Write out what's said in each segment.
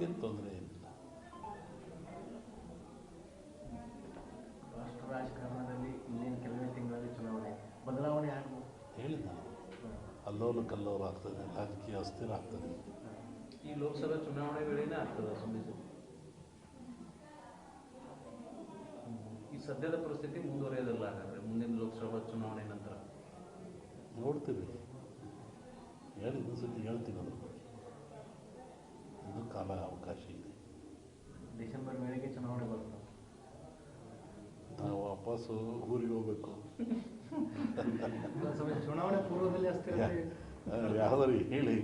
ಅದಕ್ಕೇನು ತೊಂದರೆ ಏನಿಲ್ಲ ರಾಷ್ಟ್ರ ರಾಜಕಾರಣದಲ್ಲಿ ಇನ್ನೇನು ಕೆಲವೇ ತಿಂಗಳಲ್ಲಿ ಚುನಾವಣೆ ಬದಲಾವಣೆ ಹೇಳಿದ ಅಲ್ಲೋಲು ಕಲ್ಲೋಲು ಆಗ್ತದೆ ರಾಜಕೀಯ ಅಸ್ಥಿರ ಆಗ್ತದೆ. ಈ ಲೋಕಸಭಾ ಚುನಾವಣೆ ವೇಳೆನೇ ಆಗ್ತದೆ ಸುಮ್ಮನೆ ಈ ಸದ್ಯದ ಪರಿಸ್ಥಿತಿ ಮುಂದುವರಿಯೋದಿಲ್ಲ ಹಾಗಾದ್ರೆ ಮುಂದಿನ ಲೋಕಸಭಾ ಚುನಾವಣೆ ನಂತರ. ನೋಡ್ತೀವಿ. ಹೇಳಿ ಇನ್ನೊಂದು ಸತಿ ಹೇಳ್ತೀನಿ ಅದ್ರ ಬಗ್ಗೆ ಇನ್ನೂ ಕಾಲ ಅವಕಾಶ ಇದೆ ಡಿಸೆಂಬರ್ ವೇಳೆಗೆ ಚುನಾವಣೆ ಬರ್ತದೆ ವಾಪಸ್ಸು ಊರಿಗೆ ಹೋಗ್ಬೇಕು. ಚುನಾವಣೆ ಪೂರ್ವದಲ್ಲಿ ಅಸ್ಥಿರತೆ ಯಾವ್ದಾರು ಹೇಳಿ.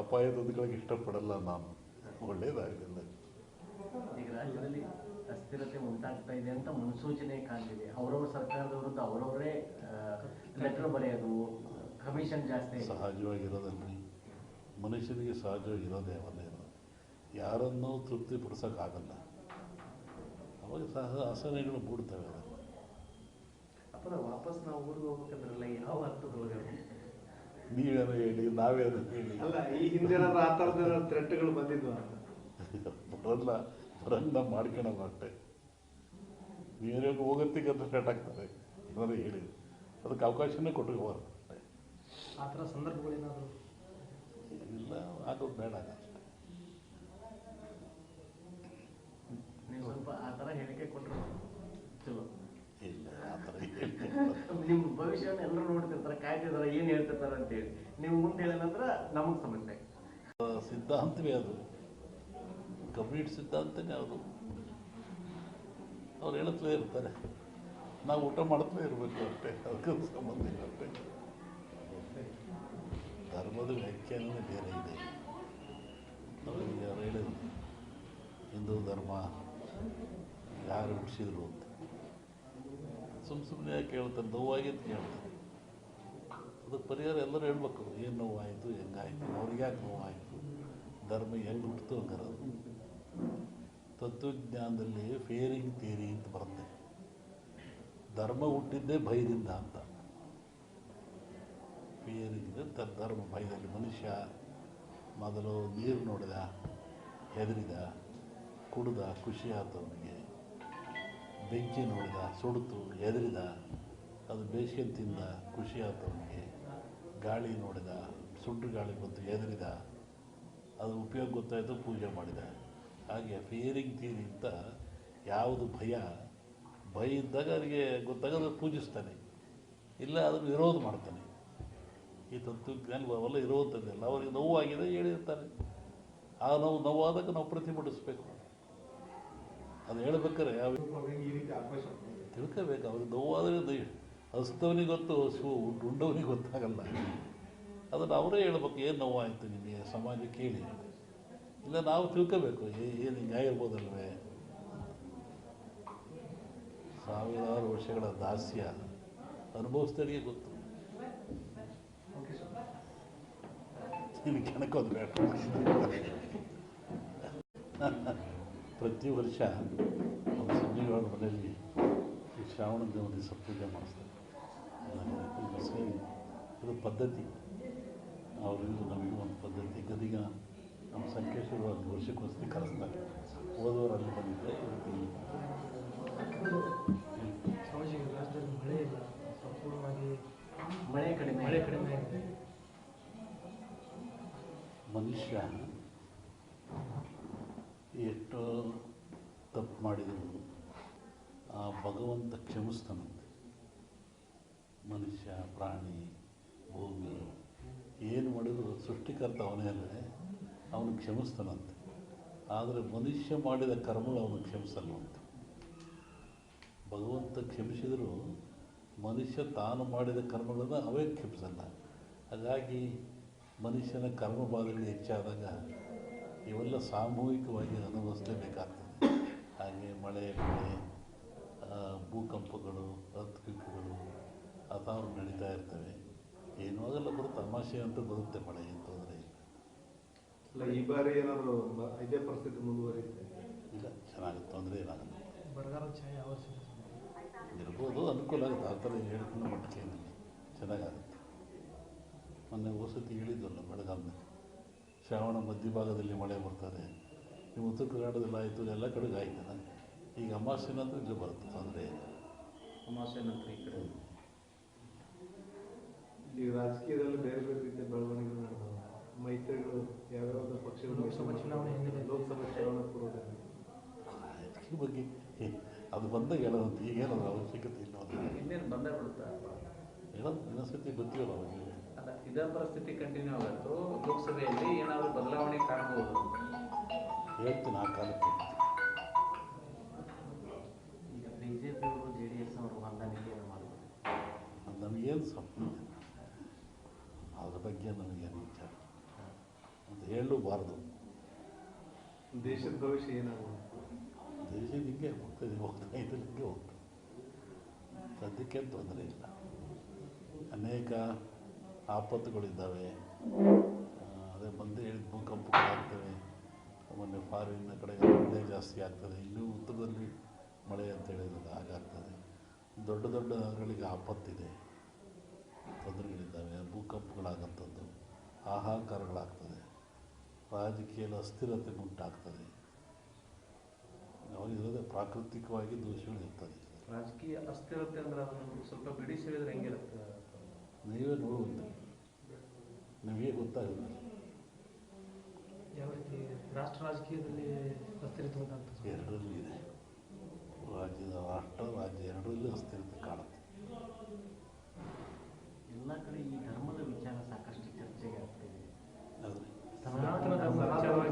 ಅಪಾಯ ತಂದುಕೊಳ್ಳೋಕೆ ಇಷ್ಟಪಡಲ್ಲ ನಾನು. ಒಳ್ಳೇದಾಗಲಿಲ್ಲ ಈಗ ರಾಜ್ಯದಲ್ಲಿ ಅಸ್ಥಿರತೆ ಉಂಟಾಗ್ತಾ ಇದೆ ಅಂತ ಮುನ್ಸೂಚನೆ ಕಾಣ್ತಿದೆ. ಅವರವ್ರ ಸರ್ಕಾರದ ವಿರುದ್ಧ ಅವರವರೇ ಲೆಟರ್ ಬರೆಯೋದು ಕಮಿಷನ್ ಜಾಸ್ತಿ. ಸಹಜವಾಗಿರೋದಲ್ರಿ ಮನುಷ್ಯನಿಗೆ ಸಹಜವಾಗಿರೋದೇ ಅವನ್ನೇ ಯಾರನ್ನೂ ತೃಪ್ತಿಪಡಿಸೋಕ್ಕಾಗಲ್ಲ. ಅವಾಗ ಸಹ ಆಸನೆಗಳು ಮೂಡ್ತವೆ ಅದನ್ನು ಅಪ್ಪನ ವಾಪಸ್ ನಾವು ಊರಿಗೆ ಹೋಗ್ಬೇಕಂದ್ರಲ್ಲ ಯಾವ ಅರ್ಥದೊಳಗೆ ನೀವೇನೋ ಹೇಳಿ ನಾವೇನೋ ಹೇಳಿ ಅಲ್ಲ ಈ ಹಿಂದೆ ಆ ಥರದ ಥ್ರೆಟ್ಗಳು ಬಂದಿದ್ವು? ಅಂತ ಬರಲ್ಲ ಬರಲ್ಲ ಮಾಡ್ಕೊಳಲ್ಲ ಅಷ್ಟೇ ನೀವೇ ಹೋಗತ್ತಿಗೆ ಅಂತ ಸ್ಟಾರ್ಟ್ ಆಗ್ತದೆ. ಏನಾದ್ರು ಹೇಳಿ. ಅದಕ್ಕೆ ಅವಕಾಶನೇ ಕೊಟ್ಟಿರ್ಬಾರ್ದು ಅಷ್ಟೇ ಆ ಥರ ಸಂದರ್ಭಗಳೇನಾದರೂ? ಇಲ್ಲ ಅದು ಬೇಡ ಅಷ್ಟೇ. ನೀವು ಸ್ವಲ್ಪ ಆ ಥರ ಹೇಳಿಕೆ ಕೊಟ್ಟರು ಚಲೋ ಇಲ್ಲ ಆ ಥರ ಹೇಳಿ ನಿಮ್ಮ ಭವಿಷ್ಯನ ಎಲ್ಲರೂ ನೋಡ್ತಿರ್ತಾರೆ ಕಾಯ್ತಿರ್ತಾರೆ ಏನು ಹೇಳ್ತಿರ್ತಾರೆ ಅಂತೇಳಿ. ನೀವು ಮುಂದೆ ಹೇಳಿದ ನಂತರ ನಮಗೆ ಸಮಸ್ಯೆ ಸಿದ್ಧಾಂತವೇ ಅದು. ಕಂಪ್ಲೀಟ್ ಸಿದ್ಧಾಂತನೇ ಅದು. ಅವ್ರು ಹೇಳುತ್ತಲೇ ಇರ್ತಾರೆ. ನಾವು ಊಟ ಮಾಡ್ತಲೇ ಇರಬೇಕು ಅಷ್ಟೇ ಅದಕ್ಕೆ ಸಂಬಂಧ ಇಲ್ಲ ಅಷ್ಟೇ. ಧರ್ಮದ ವ್ಯಾಖ್ಯಾನವೇ ಬೇರೆ ಇದೆ. ಅವ್ರಿಗೆ ಅವ್ರು ಹೇಳಿದ್ರು? ಹಿಂದೂ ಧರ್ಮ ಯಾರು ಹುಟ್ಟಿಸಿದ್ರು ಅಂತ. ಸುಮ್ಮ ಸುಮ್ಮನೆ ಯಾಕೆ ಹೇಳ್ತಾರೆ ನೋವಾಗಿದ್ದು ಕೇಳ್ತಾರೆ ಅದಕ್ಕೆ ಪರಿಹಾರ ಎಲ್ಲರೂ ಹೇಳ್ಬೇಕು. ಏನು ನೋವಾಯಿತು, ಹೆಂಗಾಯಿತು, ಅವ್ರಿಗೆ ಯಾಕೆ ನೋವಾಯಿತು? ಧರ್ಮ ಹೆಂಗೆ ಹುಟ್ಟಿತು ಹಂಗಾರದು ತತ್ವಜ್ಞಾನದಲ್ಲಿ ಫೇರಿಂಗ್ ಥಿಯರಿ ಅಂತ ಬರುತ್ತೆ. ಧರ್ಮ ಹುಟ್ಟಿದ್ದೇ ಭಯದಿಂದ ಅಂತ. ಫೇರಿಂಗ್ ತ, ಧರ್ಮ ಭಯದಲ್ಲಿ ಮನುಷ್ಯ ಮೊದಲು ನೀರು ನೋಡಿದ, ಹೆದರಿದ, ಕುಡ್ದ, ಖುಷಿ ಆತವನಿಗೆ ಬೆಂಕಿ ನೋಡಿದ ಸುಡ್ತು ಹೆದರಿದ, ಅದು ಬೇಸಿಗೆ ತಿಂದ ಖುಷಿ ಆಯ್ತು ಅವನಿಗೆ ಗಾಳಿ ನೋಡಿದ ಸುಟ್ಟು ಗಾಳಿ ಬಂತು, ಹೆದರಿದ, ಅದು ಉಪಯೋಗ ಗೊತ್ತಾಯಿತು, ಪೂಜೆ ಮಾಡಿದ. ಹಾಗೆ ಫಿಯರಿಂಗ್ ತೀರಿ ಅಂತ ಯಾವುದು ಭಯ ಭಯ ಇದ್ದಾಗ ಅವರಿಗೆ ಗೊತ್ತಾಗೋದು ಪೂಜಿಸ್ತಾನೆ. ಇಲ್ಲ ಅದನ್ನು ವಿರೋಧ ಮಾಡ್ತಾನೆ. ಈ ತತ್ವಜ್ಞಾನ ಅವೆಲ್ಲ ಇರುವಂಥದ್ದೆಲ್ಲ ಅವರಿಗೆ ನೋವಾಗಿದೆ ಹೇಳಿರ್ತಾರೆ. ಆ ನೋವು ನೋವಾದಾಗ ನಾವು ಪ್ರತಿಭಟಿಸ್ಬೇಕು. ಅದು ಹೇಳ್ಬೇಕಾರೆ ಯಾವ ತಿಳ್ಕೋಬೇಕು, ಅವ್ರಿಗೆ ನೋವಾದರೆ ಹಸ್ತವನಿಗೆ ಗೊತ್ತು ಸು ಉಂಡವನಿಗೆ ಗೊತ್ತಾಗಲ್ಲ. ಅದನ್ನು ಅವರೇ ಹೇಳ್ಬೇಕು, ಏನು ನೋವಾಯಿತು ನಿಮಗೆ? ಸಮಾಜಕ್ಕೆ ಕೇಳಿ. ಇಲ್ಲ, ನಾವು ತಿಳ್ಕೋಬೇಕು ಏನು ಹಿಂಗೆ ಆಗಿರ್ಬೋದಲ್ವೇ? ಸಾವಿರಾರು ವರ್ಷಗಳ ದಾಸ್ಯ ಅನುಭವಿಸ್ದವರಿಗೆ ಗೊತ್ತು. ನಿನಗೆ ಕೆಣಕೋದು ಬೇಡ. ಪ್ರತಿ ವರ್ಷ ಅವರು ಸಂಜೀವರ ಮನೆಯಲ್ಲಿ ಈ ಶ್ರಾವಣ ದೇವರಿಗೆ ದಿವಸ ಪೂಜೆ ಮಾಡಿಸ್ತಾರೆ. ಇದು ಸೇರಿ ಇದು ಪದ್ಧತಿ. ಅವರಿಂದ ನಮಗೂ ಒಂದು ಪದ್ಧತಿ. ಗದಿಗ ನಮ್ಮ ಸಂಕೇಶ್ವರ ಒಂದು ವರ್ಷಕ್ಕೋಸ್ಕರ ಕರೆಸ್ತಾರೆ. ಹೋದವರು ಅಲ್ಲಿ ಬಂದಿದ್ದೆ ಸ್ವಾಮೀಜಿ ರಾಜ್ಯದಲ್ಲಿ ಮಳೆ ಇಲ್ಲ. ಸಂಪೂರ್ಣವಾಗಿ ಮಳೆ ಕಡಿಮೆ. ಮಳೆ ಕಡಿಮೆ ಆಗಿದೆ. ಮನುಷ್ಯ ತಪ್ಪು ಮಾಡಿದರು ಆ ಭಗವಂತ ಕ್ಷಮಿಸ್ತಾನಂತೆ. ಮನುಷ್ಯ, ಪ್ರಾಣಿ, ಭೂಮಿ, ಏನು ಮಾಡಿದ್ರು ಸೃಷ್ಟಿಕರ್ತ ಅವನೇ ಅಲ್ಲದೆ ಅವನು ಕ್ಷಮಿಸ್ತಾನಂತೆ. ಆದರೆ ಮನುಷ್ಯ ಮಾಡಿದ ಕರ್ಮಗಳು ಅವನು ಅಂತ ಭಗವಂತ ಕ್ಷಮಿಸಿದರೂ ಮನುಷ್ಯ ತಾನು ಮಾಡಿದ ಕರ್ಮಗಳನ್ನು ಅವೇ ಕ್ಷಮಿಸಲ್ಲ. ಹಾಗಾಗಿ ಮನುಷ್ಯನ ಕರ್ಮ ಬಾಧೆಗಳು ಹೆಚ್ಚಾದಾಗ ಇವೆಲ್ಲ ಸಾಮೂಹಿಕವಾಗಿ ಅನುಭವಿಸಲೇಬೇಕಾಗ್ತದೆ ಹಾಗೆ ಮಳೆ ಬೆಳೆ ಭೂಕಂಪಗಳು ಅರ್ಥಕ್ವಿಕ್ಗಳು ಅಥಾರು ನಡೀತಾ ಇರ್ತವೆ. ಏನೂ ಆಗಲ್ಲ ಬರುತ್ತೆ ತಮಾಷೆ ಅಂತ ಬರುತ್ತೆ ಮಳೆ ಏನು ತೊಂದರೆ ಇಲ್ಲ. ಈ ಬಾರಿ ಏನಾದರೂ ಇದೇ ಪರಿಸ್ಥಿತಿ ಮುಂದುವರಿಯುತ್ತೆ? ಇಲ್ಲ ಚೆನ್ನಾಗಿ ತೊಂದರೆ ಏನಾಗಲ್ಲ ಬರಗಾಲ ಛಾಯೆ ಆವರಿಸಿದೆ ಇರ್ಬೋದು ಅನುಕೂಲ ಆಗುತ್ತೆ. ಆ ಥರ ಹೇಳ್ಕೊಂಡು ಮಟ್ಟಕ್ಕೆ ಏನಿಲ್ಲ. ಚೆನ್ನಾಗಾಗುತ್ತೆ. ಮೊನ್ನೆ ವಸತಿ ಹೇಳಿದ್ವಲ್ಲ ಬೆಳಗಾವಿನಲ್ಲಿ. ಶ್ರಾವಣ ಮಧ್ಯಭಾಗದಲ್ಲಿ ಮಳೆ ಬರ್ತದೆ ನಿಮ್ಮ ಉತ್ತರ ಕರ್ನಾಟಕದಲ್ಲಿ ಆಯಿತು ಎಲ್ಲ ಕಡೆಗೆ ಆಯ್ತಲ್ಲ ಈಗ ಅಮಾವಾಸ್ಯೆ ನಂತರ ಇಲ್ಲಿ ಬರುತ್ತೆ ತೊಂದರೆ ಅಮಾವಾಸ್ಯೆ ನಂತರ ಈ ಕಡೆ. ಈಗ ರಾಜಕೀಯದಲ್ಲಿ ಬೇರೆ ಬೇರೆ ರೀತಿಯ ಬೆಳವಣಿಗೆಗಳು ನಡೆದವು. ಮೈತ್ರಿಗಳು ಯಾವ್ಯಾವ ಪಕ್ಷಗಳು ಲೋಕಸಭಾ ಚುನಾವಣೆ ಹೆಂಗಿದೆ ಲೋಕಸಭಾ ಚುನಾವಣೆ ಪೂರ್ವದಲ್ಲಿ ರಾಜಕೀಯ ಬಗ್ಗೆ ಅದು ಬಂದಾಗ ಹೇಳೋದು ಈಗೇನೋ ಅವಶ್ಯಕತೆ ಇಲ್ಲ ಇನ್ನೇನು ಬಂದೇ ಬಿಡುತ್ತಾ? ಹೇಳೋದು ಇನ್ನೊಂದ್ಸತಿ ಗೊತ್ತಿಲ್ಲ ಅವಾಗ ಅಲ್ಲ ಇದೇ ಪರಿಸ್ಥಿತಿ ಕಂಟಿನ್ಯೂ ಆಗುತ್ತೋ? ಲೋಕಸಭೆಯಲ್ಲಿ ಏನಾದರೂ ಬದಲಾವಣೆ ಕಾಣ್ಬೋದು ಹೇಳ್ತೀನಿ ಆ ಕಾಲಕ್ಕೆ. ಈಗ ಬಿ ಜೆ ಡಿ ಎಸ್ ಅವರು ಹೊಂದಾಣಿಕೆ ಮಾಡ್ಬೋದು ಅದು ನಮಗೇನು ಸಂಬಂಧ. ಅದ್ರ ಬಗ್ಗೆ ನಮಗೇನು ವಿಚಾರ ಅಂತ ಹೇಳಲೂಬಾರ್ದು ದೇಶದ ಭವಿಷ್ಯ ಏನಾಗುತ್ತೆ ದೇಶ ಹಿಂಗೆ ಹೋಗ್ತದೆ ಹೋಗ್ತಾ ಇದ್ರೆ ಹಿಂಗೆ ಹೋಗ್ತದೆ. ಸದ್ಯಕ್ಕೆ ತೊಂದರೆ ಇಲ್ಲ. ಅನೇಕ ಆಪತ್ತುಗಳಿದ್ದಾವೆ. ಅದೇ ಬಂದು ಹೇಳಿದ ಭೂಕಂಪಗಳಾಗ್ತವೆ ಮೊನ್ನೆ ಫಾರಿನ್ನ ಕಡೆ ಮಳೆ ಜಾಸ್ತಿ ಆಗ್ತದೆ. ಇನ್ನೂ ಉತ್ತರದಲ್ಲಿ ಮಳೆ ಅಂತ ಹೇಳಿದ್ರೆ ಹಾಗಾಗ್ತದೆ ದೊಡ್ಡ ದೊಡ್ಡ ನಗರಗಳಿಗೆ ಆಪತ್ತಿದೆ. ತೊಂದರೆಗಳಿದ್ದಾವೆ. ಭೂಕಂಪಗಳಾಗಂಥದ್ದು ಹಾಹಾಕಾರಗಳಾಗ್ತದೆ. ರಾಜಕೀಯದ ಅಸ್ಥಿರತೆ ಉಂಟಾಗ್ತದೆ. ಅವಾಗ ಇರೋದೇ ಪ್ರಾಕೃತಿಕವಾಗಿ ದೋಷಗಳು ಇರ್ತದೆ ರಾಜಕೀಯ ಅಸ್ಥಿರತೆ ಅಂದ್ರೆ ಅದನ್ನು ಸ್ವಲ್ಪ ಬಿಡಿಸಿ ಹೇಳಿದ್ರೆ ಹೆಂಗಿರುತ್ತೆ ನೀವೇ ನೋಡುವಂತೆ. ನಿಮಗೆ ಗೊತ್ತಾಗುತ್ತೆ ರಾಷ್ಟ್ರ ರಾಜಕೀಯದಲ್ಲಿ ಅಸ್ಥಿರತೆ ಉಂಟಾಗ್ತದೆ ಸರ್? ಎರಡರಲ್ಲೂ ಇದೆ. ರಾಜ್ಯದ ರಾಷ್ಟ್ರ ರಾಜ್ಯ ಎರಡರಲ್ಲೂ ಅಸ್ಥಿರತೆ ಕಾಣುತ್ತೆ. ಎಲ್ಲ ಕಡೆ ಈ ಧರ್ಮದ ವಿಚಾರ ಸಾಕಷ್ಟು ಚರ್ಚೆಗೆ ಆಗ್ತಿದೆ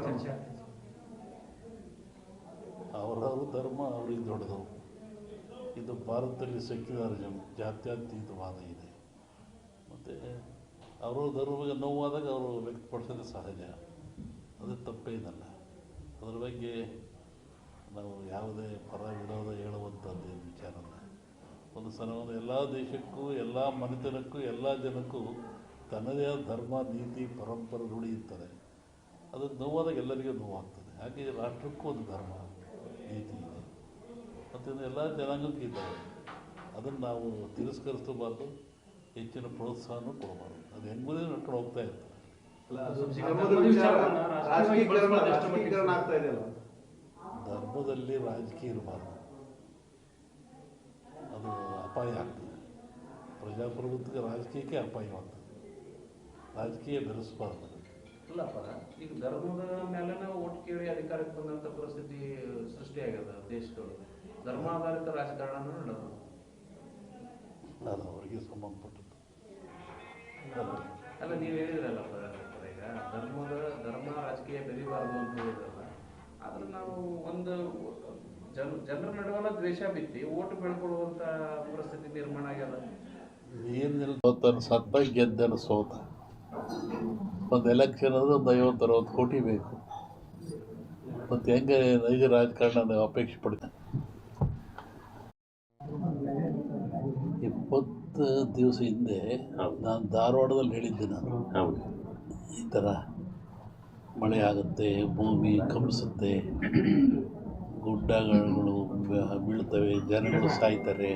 ಚರ್ಚೆ ಅವರವ್ರ ಧರ್ಮ ಅವ್ರಿಗೆ ದೊಡ್ಡದು. ಇದು ಭಾರತದಲ್ಲಿ ಸೆಕ್ಯುಲರಿಸಮ್ ಜಾತ್ಯತೀತವಾದ ಇದೆ. ಮತ್ತು ಅವರ ಧರ್ಮಗೆ ನೋವಾದಾಗ ಅವರು ವ್ಯಕ್ತಪಡಿಸೋದು ಸಹಜ. ತಪ್ಪೇನಲ್ಲ ಅದ್ರ ಬಗ್ಗೆ ನಾವು ಯಾವುದೇ ಪರ ವಿರೋಧ ಹೇಳುವಂಥದ್ದು ಏನು ವಿಚಾರ ಅಲ್ಲ. ಒಂದು ಸಲ ಒಂದು ಎಲ್ಲ ದೇಶಕ್ಕೂ, ಎಲ್ಲ ಮನೆತನಕ್ಕೂ, ಎಲ್ಲ ಜನಕ್ಕೂ ತನ್ನದೇ ಆದ ಧರ್ಮ, ನೀತಿ, ಪರಂಪರೆ ರೂಢಿಯುತ್ತದೆ ಅದು ನೋವಾದಾಗ ಎಲ್ಲರಿಗೂ ನೋವಾಗ್ತದೆ. ಹಾಗೆ ರಾಷ್ಟ್ರಕ್ಕೂ ಒಂದು ಧರ್ಮ, ನೀತಿ ಇದೆ. ಮತ್ತು ಎಲ್ಲ ಜನಾಂಗಕ್ಕೂ ಇದ್ದಾವೆ ಅದನ್ನು ನಾವು ತಿರಸ್ಕರಿಸಬಾರ್ದು ಹೆಚ್ಚಿನ ಪ್ರೋತ್ಸಾಹನೂ ಕೊಡಬಾರ್ದು. ಅದು ಹೆಂಗುದೇ ನಡ್ಕೊಂಡು ಹೋಗ್ತಾ ಇರ್ತದೆ. ಧರ್ಮದಲ್ಲಿ ರಾಜಕೀಯ ಇರಬಾರ್ದು. ಅದು ಅಪಾಯ ಆಗ್ತದೆ. ಪ್ರಜಾಪ್ರಭುತ್ವಕ್ಕೆ ರಾಜಕೀಯಕ್ಕೆ ಅಪಾಯವಾಗ್ತದೆ ರಾಜಕೀಯ ಬೆರೆಸಬಾರ್ದು ಇಲ್ಲಪ್ಪ ಈಗ ಧರ್ಮದ ಮೇಲೆ ಓಟ್ ಕೇಳಿ ಅಧಿಕಾರಕ್ಕೆ ಬಂದಂತ ಪರಿಸ್ಥಿತಿ ಸೃಷ್ಟಿಯಾಗ್ಯದ ದೇಶದೊಳಗೆ. ಧರ್ಮಾಧಾರಿತ ರಾಜಕಾರಣ ನಡೆದು. ಅದು ಅವರಿಗೆ ಸಂಬಂಧಪಟ್ಟದ್ದು. ಅಲ್ಲ ನೀವು ಹೇಳಿದ್ರಲ್ಲ ಪರ- ಪರ ಈಗ ಧರ್ಮದ ಧರ್ಮ ರಾಜಕೀಯ ಬೆರಿಬಾರದು ಅಂತ ಹೇಳಿದ್ರಲ್ಲ ಆದ್ರೆ ನಾವು ಒಂದು ಜನ ಜನರ ನಡುವಲ್ಲ ದ್ವೇಷ ಬಿತ್ತಿ ಓಟ್ ಬೆಳ್ಕೊಳ್ಳುವಂತ ಪರಿಸ್ಥಿತಿ ನಿರ್ಮಾಣ ಆಗ್ಯದ. ಏನಿಲ್ಲ ಸತ್ತ ಗೆದ್ದನ ಸೋತ. ಒಂದು ಎಲೆಕ್ಷನ್ ಅದು ಒಂದು ಐವತ್ತು ಅರವತ್ತು ಕೋಟಿ ಬೇಕು. ಮತ್ತು ಹೆಂಗೆ ನೈಜ ರಾಜಕಾರಣ ನಾವು ಅಪೇಕ್ಷೆ ಪಡ್ತೇನೆ ಇಪ್ಪತ್ತು ದಿವಸ ಹಿಂದೆ ನಾನು ಧಾರವಾಡದಲ್ಲಿ ಹೇಳಿದ್ದೆ ನಾನು. ಈ ಥರ ಮಳೆ ಆಗುತ್ತೆ ಭೂಮಿ ಕಂಪಿಸುತ್ತೆ. ಗುಡ್ಡಗಳು ಬೀಳ್ತವೆ ಜನಗಳು ಸಾಯ್ತಾರೆ.